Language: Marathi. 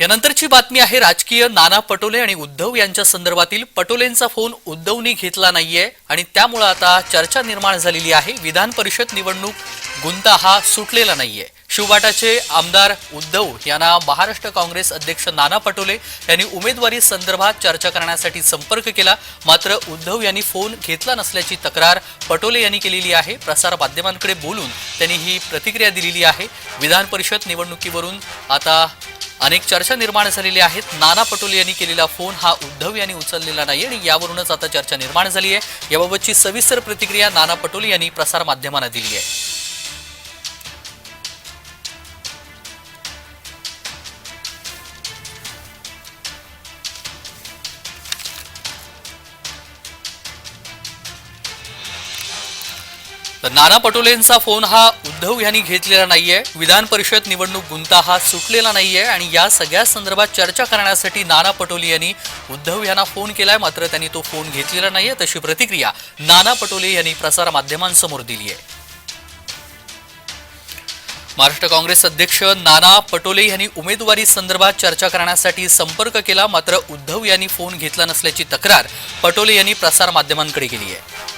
यानंतरची बातमी आहे राजकीय नाना पटोले आणि उद्धव यांच्या संदर्भातील. पटोलेंचा फोन उद्धवनी घेतला नाहीये आणि त्यामुळे आता चर्चा निर्माण झालेली आहे. विधान परिषद निवडणूक गुंता हा सुटलेला नाहीये. शिवबाटाचे आमदार उद्धव यांना महाराष्ट्र काँग्रेस अध्यक्ष नाना पटोले यांनी उमेदवारी संदर्भात चर्चा करण्यासाठी संपर्क केला. मात्र उद्धव यांनी फोन घेतला नसल्याची तक्रार पटोले यांनी केलेली आहे. प्रसार माध्यमांकडे बोलून त्यांनी ही प्रतिक्रिया दिलेली आहे. विधान परिषद निवडणुकीवरून आता अनेक चर्चा निर्माण झालेल्या आहेत. नाना पटोले यांनी केलेला फोन हा उद्धव यांनी उचललेला नाही आणि यावरूनच आता चर्चा निर्माण झाली आहे. याबाबतची सविस्तर प्रतिक्रिया नाना पटोले यांनी प्रसारमाध्यमांना दिली आहे. तर नाना पटोलेंचा फोन हा उद्धव यांनी घेतलेला नाहीये. विधान परिषद निवडणूक गुंता हा सुटलेला नाहीये आणि या सगळ्या संदर्भात चर्चा करण्यासाठी नाना पटोले यांनी उद्धव यांना फोन केलाय मात्र त्यांनी तो फोन घेतलेला नाहीये. तशी प्रतिक्रिया नाना पटोले यांनी प्रसार माध्यमांसमोर दिली आहे. महाराष्ट्र काँग्रेस अध्यक्ष नाना पटोले यांनी उमेदवारी संदर्भात चर्चा करण्यासाठी संपर्क केला मात्र उद्धव यांनी फोन घेतला नसल्याची तक्रार पटोले यांनी प्रसार माध्यमांकडे केली आहे.